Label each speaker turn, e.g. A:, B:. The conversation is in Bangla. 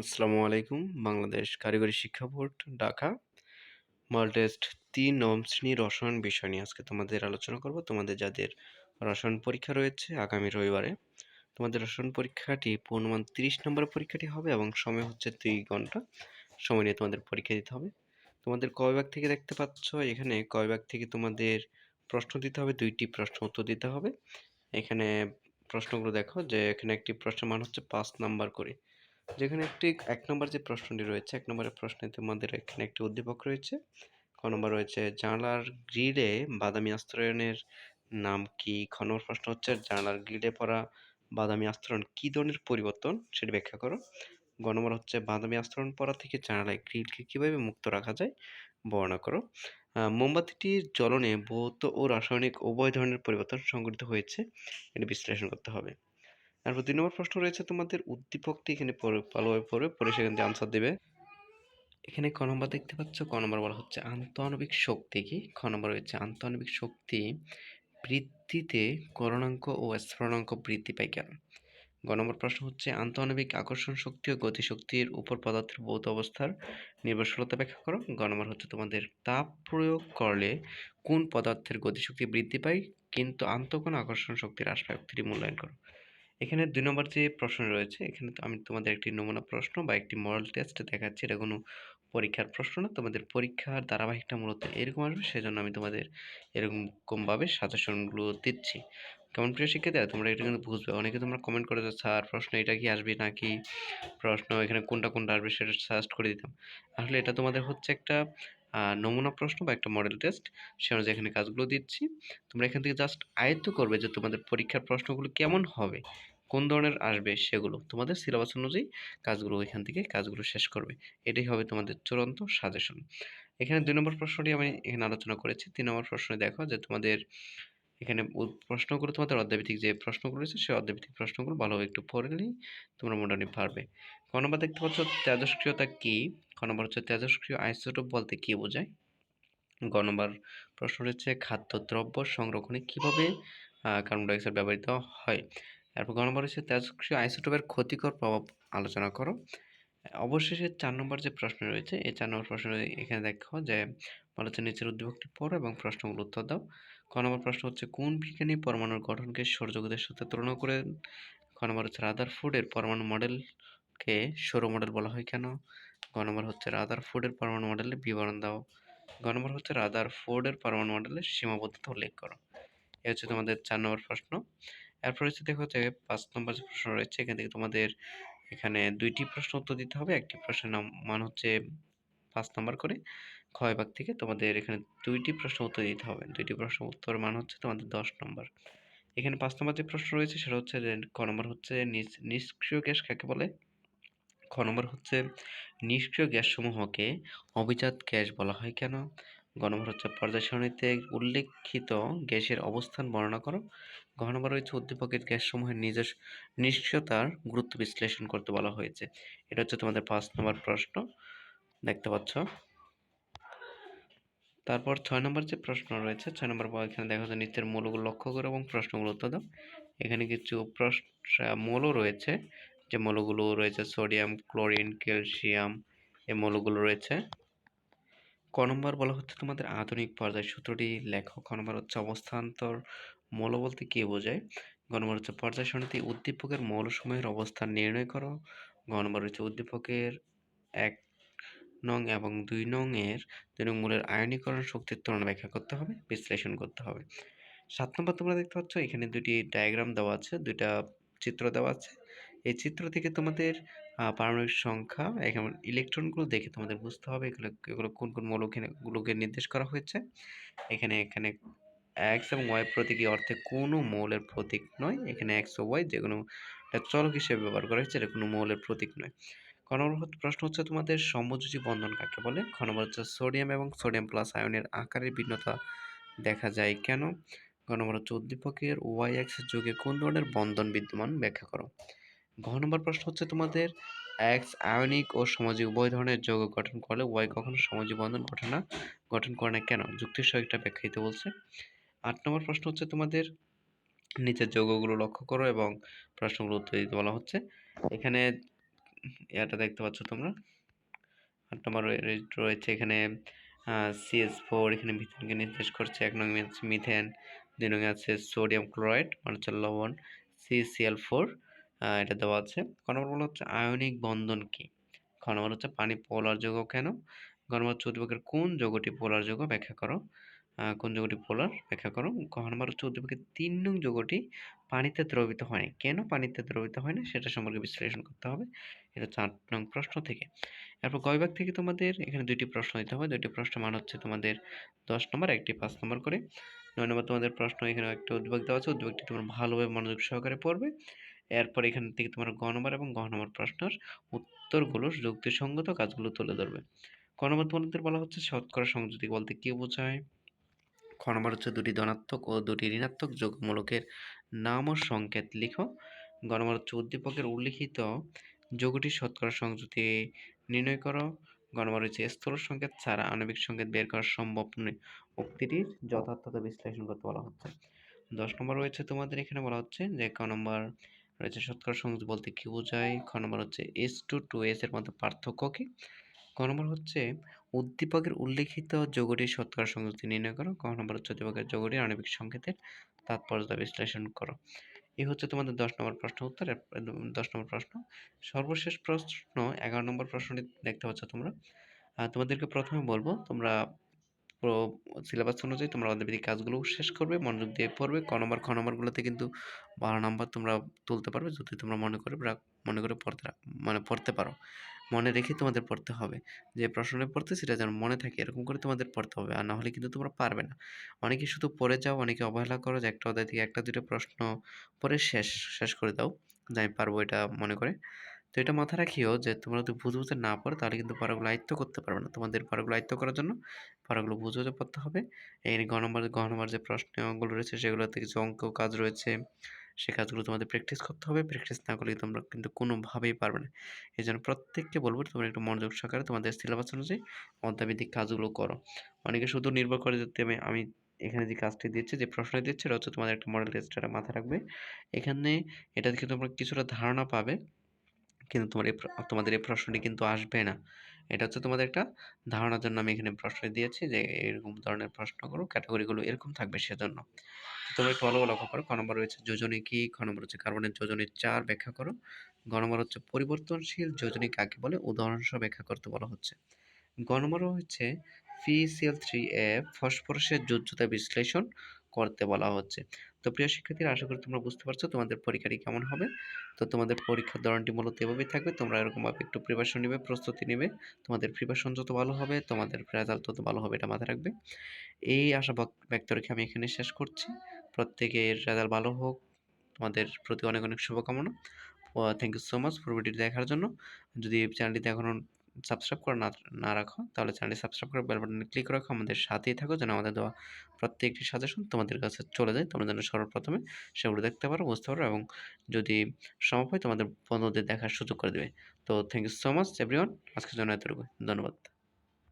A: আসসালামু আলাইকুম। বাংলাদেশ কারিগরি শিক্ষা বোর্ড, ঢাকা। মল টেস্ট তিন নবম শ্রেণি রসায়ন বিষয় নিয়ে আজকে তোমাদের আলোচনা করব। তোমাদের যাদের রসায়ন পরীক্ষা রয়েছে আগামী রবিবারে, তোমাদের রসায়ন পরীক্ষাটি পূর্ণমান তিরিশ নম্বর পরীক্ষাটি হবে এবং সময় হচ্ছে দুই ঘণ্টা। সময় নিয়ে তোমাদের পরীক্ষা দিতে হবে। তোমাদের কয় ভাগ থেকে দেখতে পাচ্ছ, এখানে কয় ভাগ থেকে তোমাদের প্রশ্ন দিতে হবে, দুইটি প্রশ্ন উত্তর দিতে হবে। এখানে প্রশ্নগুলো দেখো যে এখানে একটি প্রশ্নের মান হচ্ছে পাঁচ নাম্বার করে। যেখানে একটি, এক নম্বর যে প্রশ্নটি রয়েছে, এক নম্বরের প্রশ্নে তোমাদের এখানে একটি উদ্দীপক রয়েছে। ক নম্বর রয়েছে, জানালার গ্রিডে বাদামি আস্তরণের নাম কি? খ নম্বর প্রশ্ন হচ্ছে, জানালার গ্রিডে পড়া বাদামি আস্তরণ কি ধরনের পরিবর্তন? সেটি ব্যাখ্যা করো। গ নম্বর হচ্ছে, বাদামি আস্তরণ পড়া থেকে জানালায় গ্রিডকে কীভাবে মুক্ত রাখা যায়? বর্ণনা করো। মোমবাতিটির জ্বলনে ভৌত ও রাসায়নিক উভয় ধরনের পরিবর্তন সংঘটিত হয়েছে। এটি বিশ্লেষণ করতে হবে। তারপর দুই নম্বর প্রশ্ন রয়েছে, তোমাদের উদ্দীপকটি এখানে ভালোভাবে পড়বে পড়ে সেখান থেকে আনসার দেবে। এখানে ক নম্বর দেখতে পাচ্ছ? ক নম্বর বলা হচ্ছে আন্তঃআণবিক শক্তি কি? খ নম্বর রয়েছে, আন্তঃআণবিক শক্তি বৃদ্ধিতে করণাঙ্ক ও স্ফুরণাঙ্ক বৃদ্ধি পায় কেন? গ নম্বর প্রশ্ন হচ্ছে, আন্তঃআণবিক আকর্ষণ শক্তি ও গতিশক্তির উপর পদার্থের ভৌত অবস্থার নির্ভরশীলতা ব্যাখ্যা করো। গ নম্বর হচ্ছে, তোমাদের তাপ প্রয়োগ করলে কোন পদার্থের গতিশক্তি বৃদ্ধি পায়? কিন্তু আন্তঃকোণ আকর্ষণ শক্তি হ্রাস পায়। মূল্যায়ন করো। এখানে দুই নম্বর যে প্রশ্ন রয়েছে, এখানে আমি তোমাদের একটি নমুনা প্রশ্ন বা একটি মডেল টেস্ট দেখাচ্ছি। এটা কোনো পরীক্ষার প্রশ্ন না, তোমাদের পরীক্ষার ধারাবাহিকটা মূলত এরকম আসবে, সেজন্য আমি তোমাদের এরকমভাবে সাজেশনগুলো দিচ্ছি। কেমন প্রিয় শিক্ষার্থীরা, তোমরা এটা কিন্তু বুঝবে। অনেকে তোমরা কমেন্ট করে যে, স্যার, প্রশ্ন এটা কি আসবে নাকি? প্রশ্ন এখানে কোনটা কোনটা আসবে সেটা সাজেস্ট করে দিতাম। আসলে এটা তোমাদের হচ্ছে একটা নমুনা প্রশ্ন বা একটা মডেল টেস্ট সে অনুযায়ী এখানে কাজগুলো দিচ্ছি। তোমরা এখান থেকে জাস্ট আয়ত্ত করবে যে তোমাদের পরীক্ষার প্রশ্নগুলো কেমন হবে। কোন ধরনের আসবে সেগুলো তোমাদের সিলেবাস অনুযায়ী কাজগুলো এখান থেকে কাজগুলো শেষ করবে। এটাই হবে তোমাদের চূড়ান্ত সাজেশন এখানে দুই নম্বর প্রশ্নটি আমি এখানে আলোচনা করেছি। তিন নম্বর প্রশ্নে দেখো যে তোমাদের এখানে প্রশ্নগুলো তোমাদের অধ্যায়ভিত্তিক যে প্রশ্নগুলো রয়েছে সেই অধ্যায়ভিত্তিক প্রশ্নগুলো ভালোভাবে একটু পড়ে নিলেই তোমরা মোটামুটি পারবে। ক নম্বর দেখতে পাচ্ছ তেজস্ক্রিয়তা কী? ক নম্বর হচ্ছে তেজস্ক্রিয় আইসোটোপ বলতে কী বোঝায়? গ নম্বর প্রশ্ন রয়েছে খাদ্যদ্রব্য সংরক্ষণে কীভাবে কার্বন ডাইঅক্সাইড ব্যবহৃত হয়? তারপর গ নম্বর হচ্ছে তেজস্ক্রিয় আইসোটোপের ক্ষতিকর প্রভাব আলোচনা করো। অবশেষে চার নম্বর যে প্রশ্ন রয়েছে, এই চার নম্বর প্রশ্ন এখানে দেখো যে বলা হচ্ছে নিচের উদ্দীপকটি পড়ো এবং প্রশ্নগুলো উত্তর দাও। ক নম্বর প্রশ্ন হচ্ছে, কোন বিজ্ঞানী পরমাণুর গঠনকে সৌরজগতের সাথে তুলনা করে, ক নম্বর হচ্ছে রাদার ফুডের পরমাণু মডেলকে সৌর মডেল বলা হয় কেন? গ নম্বর হচ্ছে রাদার ফুডের পরমাণু মডেলের বিবরণ দাও। গ নম্বর হচ্ছে রাদার ফোর্ডের পরমাণু মডেলের সীমাবদ্ধতা উল্লেখ করো। এ হচ্ছে তোমাদের চার নম্বর প্রশ্ন। এরপর হচ্ছে দেখো যে পাঁচ নম্বর যে প্রশ্ন রয়েছে, এখান থেকে তোমাদের এখানে দুইটি প্রশ্ন উত্তর দিতে হবে। একটি প্রশ্নের নাম, মান হচ্ছে পাঁচ নম্বর করে। ক্ষয় ভাগ থেকে তোমাদের এখানে দুইটি প্রশ্ন উত্তর দিতে হবে। দুইটি প্রশ্ন উত্তর মান হচ্ছে তোমাদের দশ নম্বর। এখানে পাঁচ নম্বর যে প্রশ্ন রয়েছে, সেটা হচ্ছে ক নম্বর হচ্ছে নিষ্ক্রিয় গ্যাস কাকে বলে? খ নম্বর হচ্ছে নিষ্ক্রিয় গ্যাসসমূহকে অভিজাত গ্যাস বলা হয় কেন? গ নম্বর হচ্ছে পর্যায় সারণীতে উল্লেখিত গ্যাসের অবস্থান বর্ণনা করো। ঘ হচ্ছে উদ্দীপকের গ্যাসসমূহের নিজস্ব নিষ্ক্রিয়তার গুরুত্ব বিশ্লেষণ করতে বলা হয়েছে। এটা হচ্ছে তোমাদের পাঁচ নম্বর প্রশ্ন। দেখতে পাচ্ছ? তারপর ছয় নম্বর যে প্রশ্ন রয়েছে, ছয় নম্বর এখানে দেখা যাচ্ছে নিত্যের মৌলগুলো লক্ষ্য করো এবং প্রশ্নগুলো উত্তর দাও। এখানে কিছু প্রশ্ন মৌলও রয়েছে। যে মৌলগুলো রয়েছে সোডিয়াম, ক্লোরিন, ক্যালসিয়াম, এই মৌলগুলো রয়েছে। ক নম্বর বলা হচ্ছে তোমাদের আধুনিক পর্যায়। সূত্রটি লেখো ক নম্বর হচ্ছে অবস্থান্তর মৌল বলতে কী বোঝায়? গ নম্বর হচ্ছে পর্যায় সারণীতে উদ্দীপকের মৌলসমূহের অবস্থান নির্ণয় করো। গ নম্বর হচ্ছে উদ্দীপকের এক নং এবং দুই নং এর দুই নং মূলের আয়নীকরণ শক্তির তুলনা ব্যাখ্যা করতে হবে, বিশ্লেষণ করতে হবে। সাত নম্বর তোমরা দেখতে পাচ্ছ, এখানে দুটি ডায়াগ্রাম দেওয়া আছে, দুইটা চিত্র দেওয়া আছে। এই চিত্র থেকে তোমাদের পারমাণবিক সংখ্যা, এখানে ইলেকট্রনগুলো দেখে তোমাদের বুঝতে হবে এগুলো এগুলো কোন কোন মৌলগুলোকে নির্দেশ করা হয়েছে। এখানে এখানে এক্স এবং ওয়াই প্রতীকী অর্থে কোনো মৌলের প্রতীক নয়। এখানে এক্স ও ওয়াই যে যেগুলো চলক হিসেবে ব্যবহার করা হয়েছে, এটা কোনো মৌলের প্রতীক নয়। নম্বর প্রশ্ন হচ্ছে তোমাদের সমযোজী বন্ধন কাকে বলে? খ হচ্ছে সোডিয়াম এবং সোডিয়াম প্লাস আয়নের আকারের ভিন্নতা দেখা যায় কেন? গ হচ্ছে উদ্দীপকের ওয়াই এক্স যুগে কোন ধরনের বন্ধন বিদ্যমান? ব্যাখ্যা করো। ঘ নম্বর প্রশ্ন হচ্ছে তোমাদের এক্স আয়নিক ও সমাজী উভয় ধরনের যৌগ গঠন করলে ওয়াই কখনো সমাজী বন্ধন ঘটে না, গঠন করে না কেন? যুক্তির সহ একটা ব্যাখ্যা দিতে বলছে। আট নম্বর প্রশ্ন হচ্ছে তোমাদের নিচের যৌগগুলো লক্ষ্য করো এবং প্রশ্নগুলো উত্তর দিতে বলা হচ্ছে। এখানে এটা দেখতে পাচ্ছ তোমরা। আট নম্বর রয়েছে এখানে সিএস ফোর এখানে মিথেনকে নির্দেশ করছে। এক নং মিথেন দুই নং আছে সোডিয়াম ক্লোরাইড মানে হচ্ছে লবণ সিসিএল ফোর এটা দেওয়া আছে। ক নম্বর বলা হচ্ছে আয়নিক বন্ধন কি? খ নম্বর হচ্ছে পানি পোলার যৌগ কেন? গ নম্বর হচ্ছে কোন যৌগটি পোলার যৌগ ব্যাখ্যা করো? কোন যৌগটি পোলার ব্যাখ্যা করো? ক নম্বর হচ্ছে উদ্দীপকের তিন নং যৌগটি পানিতে দ্রবিত হয় কেন পানিতে দ্রবিত হয় না সেটা সম্পর্কে বিশ্লেষণ করতে হবে। এটা চার নং প্রশ্ন থেকে। এরপর গয়বাগ থেকে তোমাদের? এখানে দুইটি প্রশ্ন দিতে হবে। দুইটি প্রশ্ন মান হচ্ছে তোমাদের দশ নম্বর, একটি পাঁচ নম্বর করে। নয় নম্বর তোমাদের প্রশ্ন এখানে একটা উদ্বেগ দেওয়া আছে। উদ্বেগটি তোমরা ভালোভাবে মনোযোগ সহকারে পড়বে। এরপর এখান থেকে তোমার গ নম্বর এবং গ নম্বর প্রশ্নের উত্তরগুলো যুক্তিসঙ্গত কাজগুলো তুলে ধরবে। ক নম্বর তোমাদের বলা হচ্ছে শতকরা সংযুতি বলতে কি বোঝায়? খ নম্বর হচ্ছে দুটি ধনাত্মক ও দুটি ঋণাত্মক যোগমূলকের নাম ও সংকেত। লিখো। গ নম্বর হচ্ছে উদ্দীপকের উল্লিখিত যোগটির শতকরা সংযুতি নির্ণয় করো। গ নম্বর হচ্ছে স্থূল সংকেত ছাড়া আণবিক সংকেত বের করা সম্ভব নয়। উক্তিটির যথার্থতা বিশ্লেষণ করতে বলা হচ্ছে। দশ নম্বর রয়েছে তোমাদের এখানে বলা হচ্ছে যে ক নম্বর রয়েছে শতকরা সংযুতি বলতে কি বোঝায়? খ নম্বর হচ্ছে এস টু টু এস এর মধ্যে পার্থক্য কি? ক নম্বর হচ্ছে উদ্দীপকের উল্লেখিত যোগটির শতকরা সংযুক্তি নির্ণয় করো। ক নম্বর হচ্ছে উদ্দীপকের যোগটির আণবিক সংকেতের তাৎপর্য বিশ্লেষণ করো। এই হচ্ছে তোমাদের দশ নম্বর প্রশ্ন উত্তর দশ নম্বর প্রশ্ন। সর্বশেষ প্রশ্ন, এগারো নম্বর প্রশ্নটি দেখতে পাচ্ছ তোমরা। তোমাদেরকে প্রথমে বলব, তোমরা সিলেবাস অনুযায়ী তোমরা অধ্যাবধি কাজগুলো শেষ করবে, মনোযোগ দিয়ে পড়বে। ক নম্বর খ নম্বরগুলোতে কিন্তু বারো নম্বর তোমরা তুলতে পারবে যদি তোমরা মনে করে মনে করে পড়তে মানে পড়তে পারো। মনে রেখে তোমাদের পড়তে হবে। যে প্রশ্নটা পড়তে সেটা যেন মনে থাকে, এরকম করে তোমাদের পড়তে হবে। আর নাহলে কিন্তু তোমরা পারবে না। অনেকে শুধু পড়ে যাও অনেকে অবহেলা করো যে একটা অধ্যায় থেকে একটা দুটো প্রশ্ন পরে শেষ শেষ করে দাও। যে আমি পারব এটা মনে করে। তো এটা মাথায় রাখিও যে, তোমরা যদি বুঝে বুঝে না পড়ো তাহলে কিন্তু পারাগুলো আয়ত্ত করতে পারবে না। তোমাদের পারাগুলো আয়ত্ত করার জন্য পারাগুলো বুঝে বুঝে পড়তে হবে। এই গ নম্বর গ নম্বর যে প্রশ্নগুলো রয়েছে, সেগুলোতে কিছু অঙ্ক কাজ রয়েছে। সে কাজগুলো তোমাদের প্র্যাকটিস করতে হবে। প্র্যাকটিস না করলে তোমরা কিন্তু কোনোভাবেই পারবে না। এই জন্য প্রত্যেককে বলব তোমরা একটু মনোযোগ সহকারে তোমাদের সিলেবাস অনুযায়ী অধ্যাবিধিক কাজগুলো করো। অনেকে শুধু নির্ভর করে যাতে আমি আমি এখানে যে কাজটি দিচ্ছে, যে প্রশ্ন দিচ্ছে, এটা হচ্ছে তোমাদের একটা মডেল টেস্ট মাথায় রাখবে। এখানে এটা থেকে তোমরা কিছুটা ধারণা পাবে। কিন্তু তোমার এই তোমাদের এই প্রশ্নটি কিন্তু আসবে না। এটা হচ্ছে তোমাদের একটা ধারণার জন্য আমি এখানে প্রশ্ন দিয়েছি যে, এরকম ধরনের প্রশ্নগুলো ক্যাটাগরিগুলো এরকম থাকবে সেজন্য। তোমরা একটু ভালো লক্ষ্য করো, ক নম্বর রয়েছে যোজনী কি, খ নম্বর হচ্ছে কার্বনের যোজনী চার ব্যাখ্যা করো, গ নম্বর হচ্ছে পরিবর্তনশীল যোজনী কাকে বলে উদাহরণসহ ব্যাখ্যা করতে বলা হচ্ছে। গ নম্বর হচ্ছে ফিসিএল থ্রি এ ফসফরাসের যোজ্যতা বিশ্লেষণ করতে বলা হচ্ছে। তো প্রিয় শিক্ষার্থীরা, আশা করি তোমরা বুঝতে পারছ তোমাদের পরীক্ষাটি কেমন হবে। তো তোমাদের পরীক্ষার ধরনটি মূলত এভাবেই থাকবে, তোমরা এরকমভাবে একটু প্রিপারেশন নেবে, প্রস্তুতি নেবে, তোমাদের প্রিপারেশন যত ভালো হবে, তোমাদের রেজাল্ট তত ভালো হবে এটা মাথায় রাখবে। এই আশা ব্যক্ত রেখে আমি এখানে শেষ করছি। প্রত্যেকের রেজাল্ট ভালো হোক, তোমাদের প্রতি অনেক অনেক শুভকামনা। Thank you so much for ভিডিওটি দেখার জন্য। যদি চ্যানেলটি এখনও সাবস্ক্রাইব করে না না রাখো, তাহলে চ্যানেলটি সাবস্ক্রাইব করে বেল বাটনে ক্লিক রাখো, আমাদের সাথেই থাকো, যেন আমাদের দেওয়া প্রত্যেকটি সাজেশন তোমাদের কাছে চলে যায়। তোমরা যেন সর্বপ্রথমে সেগুলো দেখতে পারো, বুঝতে পারো এবং যদি সম্ভব হয় তোমাদের বন্ধুদের দেখার সুযোগ করে দেবে। তো thank you so much everyone আজকের জন্য এতটুকু ধন্যবাদ।